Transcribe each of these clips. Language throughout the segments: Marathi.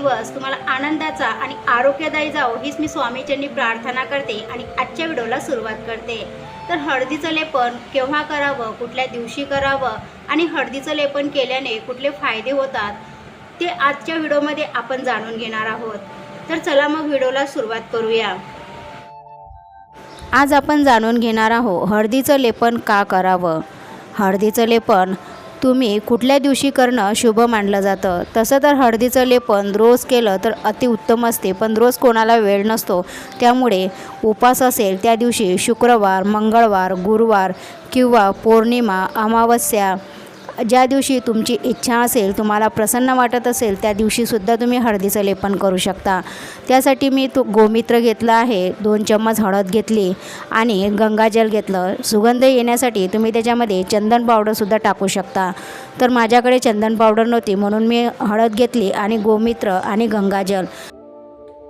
दिवस तुम्हाला आनंदाचा आणि आरोग्यदायी जावो हीच मी स्वामीच्यांनी प्रार्थना करते आणि आजच्या व्हिडिओला सुरुवात करते. तर हळदीचं लेपन केव्हा करावं कुठल्या दिवशी करावं आणि हळदीचं लेपन केल्याने कुठले फायदे होतात ते आजच्या व्हिडिओमध्ये आपण जाणून घेणार आहोत. तर चला मग व्हिडिओला सुरुवात करूया. आज आपण जाणून घेणार आहोत हळदीचं लेपन का करावं? हळदीचं लेपन तुम्ही कुठल्या दिवशी करणं शुभ मानलं जातं? तसं तर हळदीचं लेपन रोज केलं तर अतिउत्तम असते पण रोज कोणाला वेळ नसतो. त्यामुळे उपास असेल त्या दिवशी शुक्रवार मंगळवार गुरुवार किंवा पौर्णिमा अमावस्या ज्या दिवशी तुमची इच्छा असेल तुम्हाला प्रसन्न वाटत असेल त्या दिवशीसुद्धा तुम्ही हळदीचं लेपन करू शकता. त्यासाठी मी तो गोमित्र घेतलं आहे दोन चम्मच हळद घेतली आणि गंगाजल घेतलं. सुगंध येण्यासाठी तुम्ही त्याच्यामध्ये चंदन पावडरसुद्धा टाकू शकता. तर माझ्याकडे चंदन पावडर नव्हती म्हणून मी हळद घेतली आणि गोमित्र आणि गंगाजल.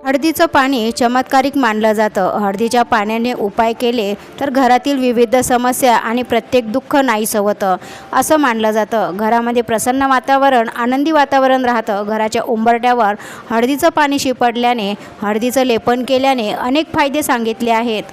हळदीचं पाणी चमत्कारिक मानलं जातं. हळदीच्या पाण्याने उपाय केले तर घरातील विविध समस्या आणि प्रत्येक दुःख नाहीसं होतं असं मानलं जातं. घरामध्ये प्रसन्न वातावरण आनंदी वातावरण राहतं. घराच्या उंबरट्यावर हळदीचं पाणी शिपडल्याने हळदीचं लेपन केल्याने अनेक फायदे सांगितले आहेत.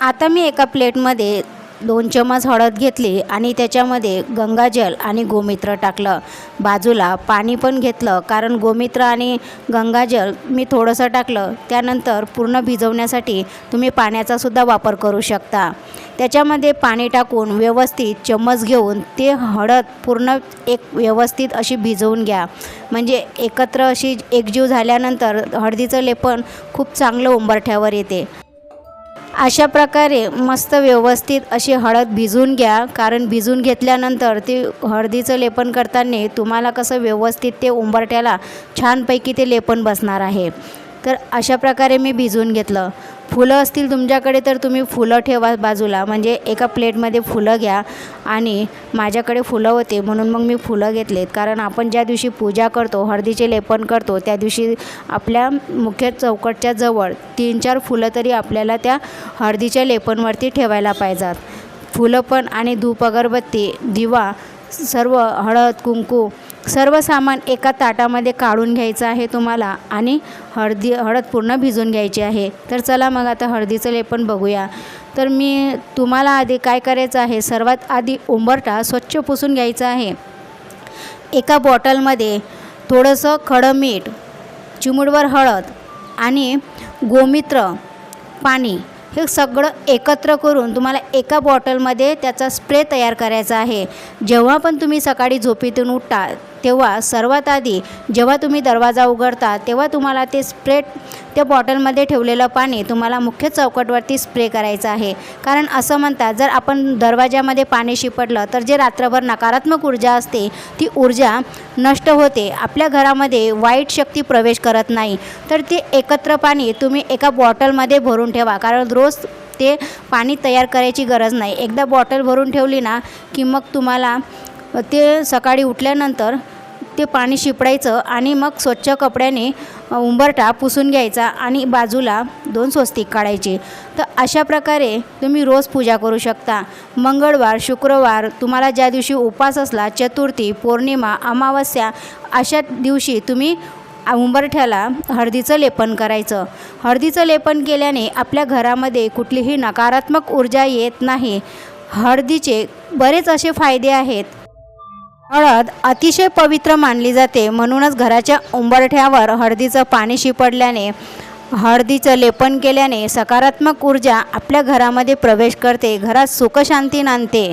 आता मी एका प्लेटमध्ये दोन चमच हळद घेतली आणि त्याच्यामध्ये गंगाजल आणि गोमित्र टाकलं. बाजूला पाणी पण घेतलं कारण गोमित्र आणि गंगाजल मी थोडंसं टाकलं. त्यानंतर पूर्ण भिजवण्यासाठी तुम्ही पाण्याचासुद्धा वापर करू शकता. त्याच्यामध्ये पाणी टाकून व्यवस्थित चम्मच घेऊन ते हळद पूर्ण एक व्यवस्थित अशी भिजवून घ्या. म्हणजे एकत्र अशी एकजीव झाल्यानंतर हळदीचं लेपन खूप चांगलं उंबरठ्यावर येते. अशा प्रकारे मस्त व्यवस्थित अशी हळद भिजवून घ्या. कारण भिजून घेतल्यानंतर ते हळदीचं लेपन करताना तुम्हाला कसं व्यवस्थित ते उंबरट्याला छानपैकी ते लेपन बसणार आहे. तर अशा प्रकारे मी भिजवून घेतलं. फुलं असतील तुमच्याकडे तर तुम्ही फुलं ठेवा बाजूला. म्हणजे एका प्लेटमध्ये फुलं घ्या आणि माझ्याकडे फुलं होते म्हणून मग मी फुलं घेतलेत. कारण आपण ज्या दिवशी पूजा करतो हळदीचे लेपन करतो त्या दिवशी आपल्या मुख्य चौकटच्या जवळ तीन चार फुलं तरी आपल्याला त्या हळदीच्या लेपनवरती ठेवायला पाहिजेत. फुलं पण आणि धूप अगरबत्ती दिवा सर्व हळद कुंकू सर्व सामान एका ताटामध्ये काढून घ्यायचं आहे तुम्हाला आणि हळदी हळद पूर्ण भिजून घ्यायची आहे. तर चला मग आता हळदीचं लेपन बघूया. तर मी तुम्हाला आधी काय करायचं आहे? सर्वात आधी उंबरटा स्वच्छ पुसून घ्यायचा आहे. एका बॉटलमध्ये थोडंसं खडं मीठ चिमुडवर हळद आणि गोमित्र पाणी हे सगळं एकत्र करून तुम्हाला एका बॉटलमध्ये त्याचा स्प्रे तयार करायचा आहे. जेव्हा पण तुम्ही सकाळी झोपेतून उठता तेव्हा सर्वात आधी जेव्हा तुम्ही दरवाजा उघडता तेव्हा तुम्हाला ते स्प्रे त्या बॉटलमध्ये ठेवलेलं पाणी तुम्हाला मुख्य चौकटवरती स्प्रे करायचं आहे. कारण असं म्हणतात जर आपण दरवाजामध्ये पाणी शिपडलं तर जे रात्रभर नकारात्मक ऊर्जा असते ती ऊर्जा नष्ट होते. आपल्या घरामध्ये वाईट शक्ती प्रवेश करत नाही. तर ते एकत्र पाणी तुम्ही एका बॉटलमध्ये भरून ठेवा. कारण रोज ते पाणी तयार करायची गरज नाही. एकदा बॉटल भरून ठेवली ना की मग तुम्हाला ते सकाळी उठल्यानंतर ते पाणी शिपडायचं आणि मग स्वच्छ कपड्याने उंबरटा पुसून घ्यायचा आणि बाजूला दोन स्वस्तिक काढायचे. तर अशा प्रकारे तुम्ही रोज पूजा करू शकता. मंगळवार शुक्रवार तुम्हाला ज्या दिवशी उपास असला चतुर्थी पौर्णिमा अमावस्या अशा दिवशी तुम्ही उंबरठ्याला हळदीचं लेपन करायचं. हळदीचं लेपन केल्याने आपल्या घरामध्ये कुठलीही नकारात्मक ऊर्जा येत नाही. हळदीचे बरेच असे फायदे आहेत. हळद अतिशय पवित्र मानली जाते. म्हणूनच घराच्या उंबरठ्यावर हळदीचं पाणी शिपडल्याने हळदीचं लेपन केल्याने सकारात्मक ऊर्जा आपल्या घरामध्ये प्रवेश करते. घरात सुखशांती नांदते.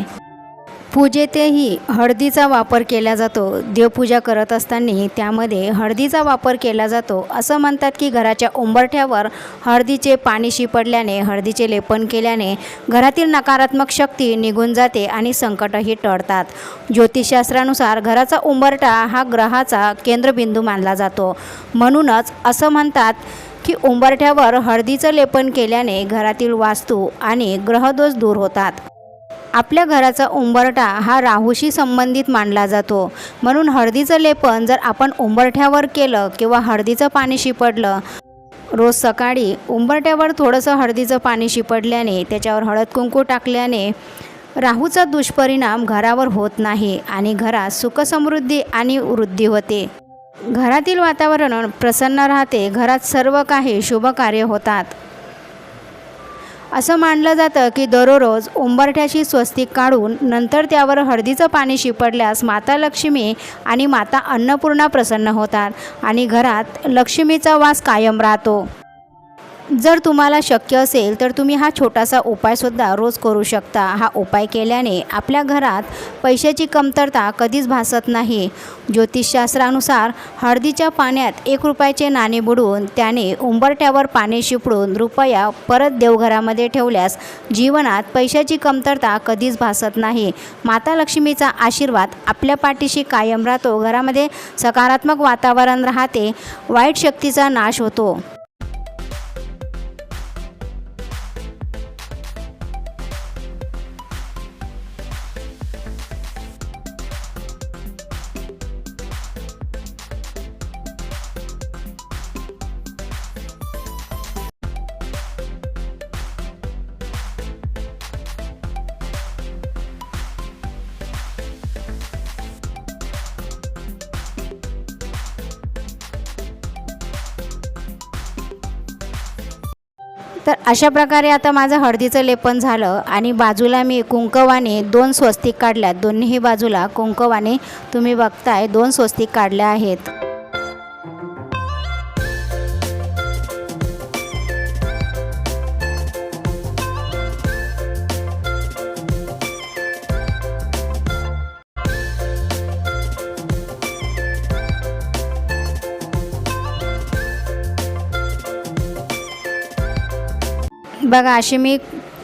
पूजेतही हळदीचा वापर केला जातो. देवपूजा करत असताना त्यामध्ये हळदीचा वापर केला जातो. असं म्हणतात की घराच्या उंबरठ्यावर हळदीचे पाणी शिपडल्याने हळदीचे लेपन केल्याने घरातील नकारात्मक शक्ती निघून जाते आणि संकटही टळतात. ज्योतिषशास्त्रानुसार घराचा उंबरठा हा ग्रहाचा केंद्रबिंदू मानला जातो. म्हणूनच असं म्हणतात की उंबरठ्यावर हळदीचं लेपन केल्याने घरातील वास्तू आणि ग्रहदोष दूर होतात. आपल्या घराचा उंबरठा हा राहूशी संबंधित मानला जातो. म्हणून हळदीचं लेपन जर आपण उंबरठ्यावर केलं किंवा हळदीचं पाणी शिपडलं रोज सकाळी उंबरट्यावर थोडंसं हळदीचं पाणी शिपडल्याने त्याच्यावर हळद कुंकू टाकल्याने राहूचा दुष्परिणाम घरावर होत नाही आणि घरात सुखसमृद्धी आणि वृद्धी होते. घरातील वातावरण प्रसन्न राहते. घरात सर्व काही शुभ कार्य होतात. असं मानलं जातं की दररोज उंबरठ्याशी स्वस्तिक काढून नंतर त्यावर हळदीचं पाणी शिपडल्यास माता लक्ष्मी आणि माता अन्नपूर्णा प्रसन्न होतात आणि घरात लक्ष्मीचा वास कायम राहतो. जर तुम्हाला शक्य असेल तर तुम्ही हा छोटासा उपायसुद्धा रोज करू शकता. हा उपाय केल्याने आपल्या घरात पैशाची कमतरता कधीच भासत नाही. ज्योतिषशास्त्रानुसार हळदीच्या पाण्यात एक रुपयाचे नाणे बुडवून त्याने उंबरट्यावर पाणी शिपडून रुपया परत देवघरामध्ये ठेवल्यास जीवनात पैशाची कमतरता कधीच भासत नाही. माता लक्ष्मीचा आशीर्वाद आपल्या पाठीशी कायम राहतो. घरामध्ये सकारात्मक वातावरण राहते. वाईट शक्तीचा नाश होतो. तर अशा प्रकारे आता माझं हळदीचं लेपन झालं आणि बाजूला मी कुंकवाने दोन स्वस्तिक काढल्यात. दोन्हीही बाजूला कुंकवाने तुम्ही बघताय दोन स्वस्तिक काढल्या आहेत. बघा अशी मी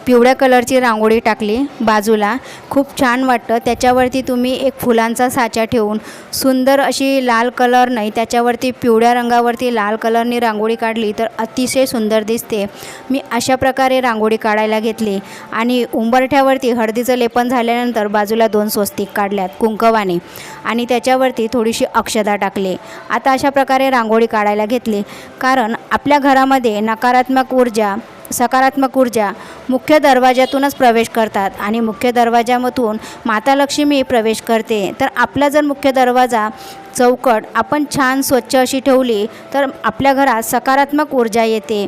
पिवळ्या कलरची रांगोळी टाकली बाजूला. खूप छान वाटतं. त्याच्यावरती तुम्ही एक फुलांचा साचा ठेवून सुंदर अशी लाल कलर नाही त्याच्यावरती पिवळ्या रंगावरती लाल कलरनी रांगोळी काढली तर अतिशय सुंदर दिसते. मी अशा प्रकारे रांगोळी काढायला घेतली आणि उंबरठ्यावरती हळदीचं लेपन झाल्यानंतर बाजूला दोन स्वस्तिक काढल्यात कुंकवाने. आणि त्याच्यावरती थोडीशी अक्षदा टाकली. आता अशा प्रकारे रांगोळी काढायला घेतली. कारण आपल्या घरामध्ये नकारात्मक ऊर्जा सकारात्मक ऊर्जा मुख्य दरवाजातूनच प्रवेश करतात आणि मुख्य दरवाजामधून माता लक्ष्मी प्रवेश करते. तर आपला जर मुख्य दरवाजा चौकट आपण छान स्वच्छ अशी ठेवली तर आपल्या घरात सकारात्मक ऊर्जा येते.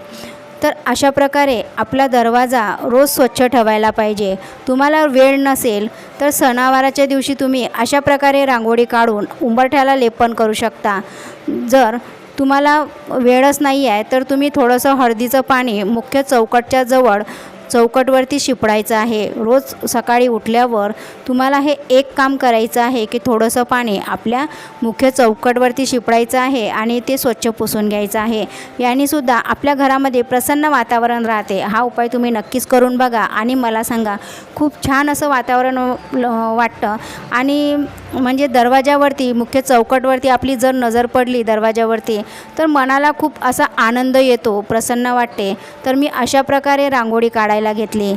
तर अशा प्रकारे आपला दरवाजा रोज स्वच्छ ठेवायला पाहिजे. तुम्हाला वेळ नसेल तर सणावाराच्या दिवशी तुम्ही अशा प्रकारे रांगोळी काढून उंबरठ्याला लेपन करू शकता. जर तुम्हाला वेळच नाही आहे तर तुम्ही थोडंसं हळदीचं पाणी मुख्य चौकटच्या जवळ चौकटवरती शिपडायचं आहे. रोज सकाळी उठल्यावर तुम्हाला हे एक काम करायचं आहे की थोडंसं पाणी आपल्या मुख्य चौकटवरती शिपडायचं आहे आणि ते स्वच्छ पुसून घ्यायचं आहे. यानेसुद्धा आपल्या घरामध्ये प्रसन्न वातावरण राहते. हा उपाय तुम्ही नक्कीच करून बघा आणि मला सांगा खूप छान असं वातावरण वाटतं. आणि म्हणजे दरवाजावरती मुख्य चौकटवरती आपली जर नजर पडली दरवाजावरती तर मनाला खूप असा आनंद येतो प्रसन्न वाटते. तर मी अशा प्रकारे रांगोळी काढा काढायला घेतली.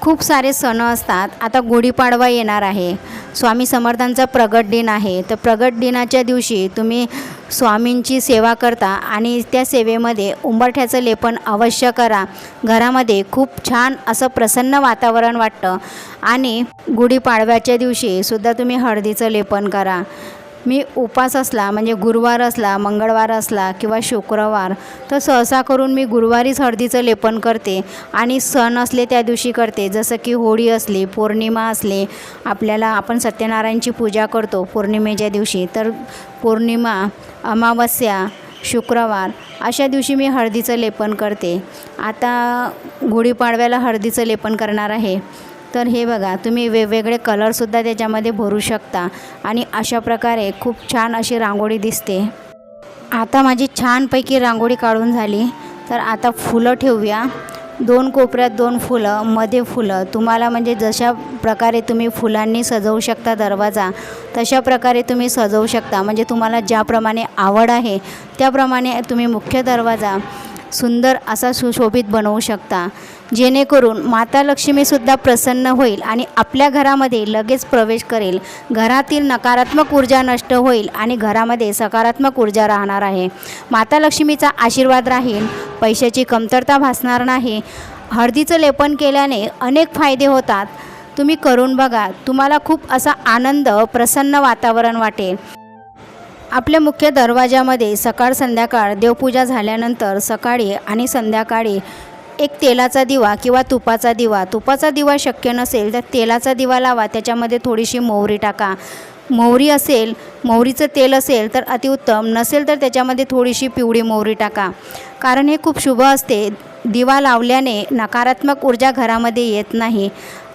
खूप सारे सण असतात. आता गुढीपाडवा येणार आहे. स्वामी समर्थांचा प्रगट दिन आहे. तर प्रगट दिनाच्या दिवशी तुम्ही स्वामींची सेवा करता आणि त्या सेवेमध्ये उंबरठ्याचं लेपन अवश्य करा. घरामध्ये खूप छान असं प्रसन्न वातावरण वाटतं. आणि गुढीपाडव्याच्या दिवशी सुद्धा तुम्ही हळदीचं लेपन करा. मी उपास असला म्हणजे गुरुवार असला मंगळवार असला किंवा शुक्रवार तर सहसा करून मी गुरुवारीच हळदीचं लेपन करते आणि सण असले त्या दिवशी करते. जसं की होळी असली पौर्णिमा असली आपल्याला आपण सत्यनारायणची पूजा करतो पौर्णिमेच्या दिवशी तर पौर्णिमा अमावस्या शुक्रवार अशा दिवशी मी हळदीचं लेपन करते. आता गुढीपाडव्याला हळदीचं लेपन करणार आहे. तर हे बघा तुम्ही वेगवेगळे कलरसुद्धा त्याच्यामध्ये भरू शकता. आणि अशा प्रकारे खूप छान अशी रांगोळी दिसते. आता माझी छानपैकी रांगोळी काढून झाली. तर आता फुलं ठेवूया. दोन कोपऱ्यात दोन फुलं मध्ये फुलं. तुम्हाला म्हणजे जशा प्रकारे तुम्ही फुलांनी सजवू शकता दरवाजा तशा प्रकारे तुम्ही सजवू शकता. म्हणजे तुम्हाला ज्याप्रमाणे आवड आहे त्याप्रमाणे तुम्ही मुख्य दरवाजा सुंदर असा सुशोभित बनवू शकता. जेणेकरून माता लक्ष्मीसुद्धा प्रसन्न होईल आणि आपल्या घरामध्ये लगेच प्रवेश करेल. घरातील नकारात्मक ऊर्जा नष्ट होईल आणि घरामध्ये सकारात्मक ऊर्जा राहणार आहे. माता लक्ष्मीचा आशीर्वाद राहील. पैशाची कमतरता भासणार नाही. हळदीचं लेपन केल्याने अनेक फायदे होतात. तुम्ही करून बघा. तुम्हाला खूप असा आनंद प्रसन्न वातावरण वाटेल. आपल्या मुख्य दरवाजामध्ये सकाळ संध्याकाळ देवपूजा झाल्यानंतर सकाळी आणि संध्याकाळी एक तेलाचा दिवा किंवा तुपाचा दिवा. तुपाचा दिवा शक्य नसेल तर तेलाचा दिवा लावा. त्याच्यामध्ये थोडीशी मोहरी टाका. मोहरी असेल मोहरीचं तेल असेल तर अतिउत्तम. नसेल तर त्याच्यामध्ये थोडीशी पिवळी मोहरी टाका. कारण हे खूप शुभ असते. दिवा लावल्याने नकारात्मक ऊर्जा घरामध्ये येत नाही.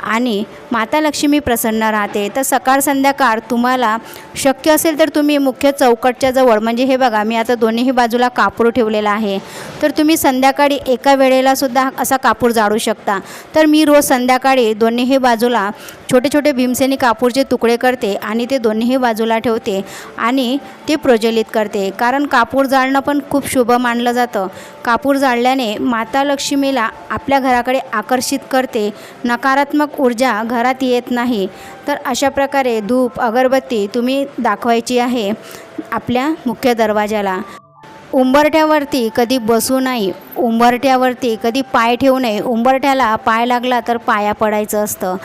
आणि माता लक्ष्मी प्रसन्न राहते. तर सकाळ संध्याकाळ तुम्हाला शक्य असेल तर तुम्ही मुख्य चौकटच्या जवळ म्हणजे हे बघा मी आता दोन्हीही बाजूला कापूर ठेवलेला आहे. तर तुम्ही संध्याकाळी एका वेळेला सुद्धा असा कापूर जाळू शकता. तर मी रोज संध्याकाळी दोन्हीही बाजूला छोटे छोटे भीमसेनी कापूरचे तुकडे करते आणि ते दोन्हीही बाजूला ठेवते आणि ते प्रज्वलित करते. कारण कापूर जाळणं पण खूप शुभ मानलं जातं. कापूर जाळल्याने माता लक्ष्मीला आपल्या घराकडे आकर्षित करते नकारात्मक ऊर्जा घरात येत नाही. तर अशा प्रकारे धूप अगरबत्ती तुम्ही दाखवायची आहे आपल्या मुख्य दरवाजाला उंबरठ्यावरती कधी बसू नाही उंबरठ्यावरती कधी पाय ठेवू नये उंबरठ्याला पाय लागला तर पाया पडायचं असतं.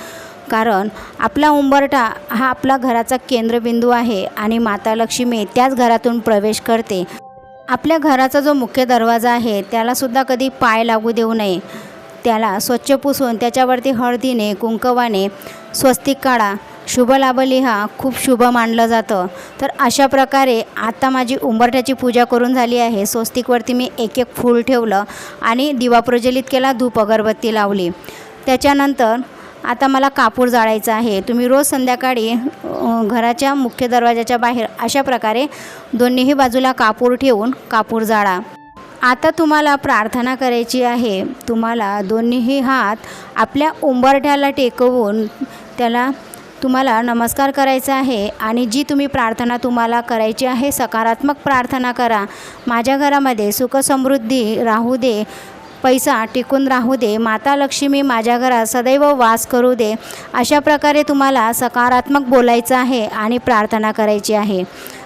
कारण आपला उंबरठा हा आपला घराचा केंद्रबिंदू आहे आणि माता लक्ष्मी त्याच घरातून प्रवेश करते. आपल्या घराचा जो मुख्य दरवाजा आहे त्यालासुद्धा कधी पाय लागू देऊ नये. त्याला स्वच्छ पुसून त्याच्यावरती हळदीने कुंकवाने स्वस्तिक काढा. शुभ लाभ लिहा खूप शुभ मानलं जातं. तर अशा प्रकारे आता माझी उंबरठ्याची पूजा करून झाली आहे. स्वस्तिकवरती मी एक एक फूल ठेवलं आणि दिवा प्रज्वलित केला धूप अगरबत्ती लावली. त्याच्यानंतर आता मला कापूर जाळायचा आहे. तुम्ही रोज संध्याकाळी घराच्या मुख्य दरवाजाच्या बाहेर अशा प्रकारे दोन्हीही बाजूला कापूर ठेवून कापूर जाळा. आता तुम्हाला प्रार्थना करायची आहे. तुम्हाला दोन्हीही हात आपल्या उंबरठ्याला टेकवून त्याला तुम्हाला नमस्कार करायचा आहे आणि जी तुम्ही प्रार्थना तुम्हाला करायची आहे सकारात्मक प्रार्थना करा. माझ्या घरामध्ये सुखसमृद्धी राहू दे पैसा टिकून राहू दे माता लक्ष्मी माझ्या घरात सदैव वास करू दे अशा प्रकारे तुम्हाला सकारात्मक बोलायचं आहे आणि प्रार्थना करायची आहे.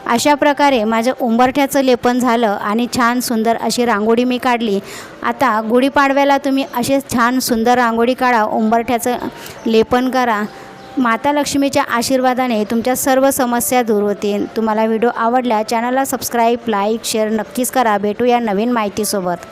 अशा प्रकारे माझं उंबरठ्याचं लेपन झालं आणि छान सुंदर अशी रांगोळी मी काढली. आता गुढीपाडव्याला तुम्ही असे छान सुंदर रांगोळी काढा उंबरठ्याचं लेपन करा. माता लक्ष्मीच्या आशीर्वादाने तुमच्या सर्व समस्या दूर होतील. तुम्हाला व्हिडिओ आवडल्या चॅनलला सबस्क्राईब लाईक शेअर नक्कीच करा. भेटूया नवीन माहितीसोबत.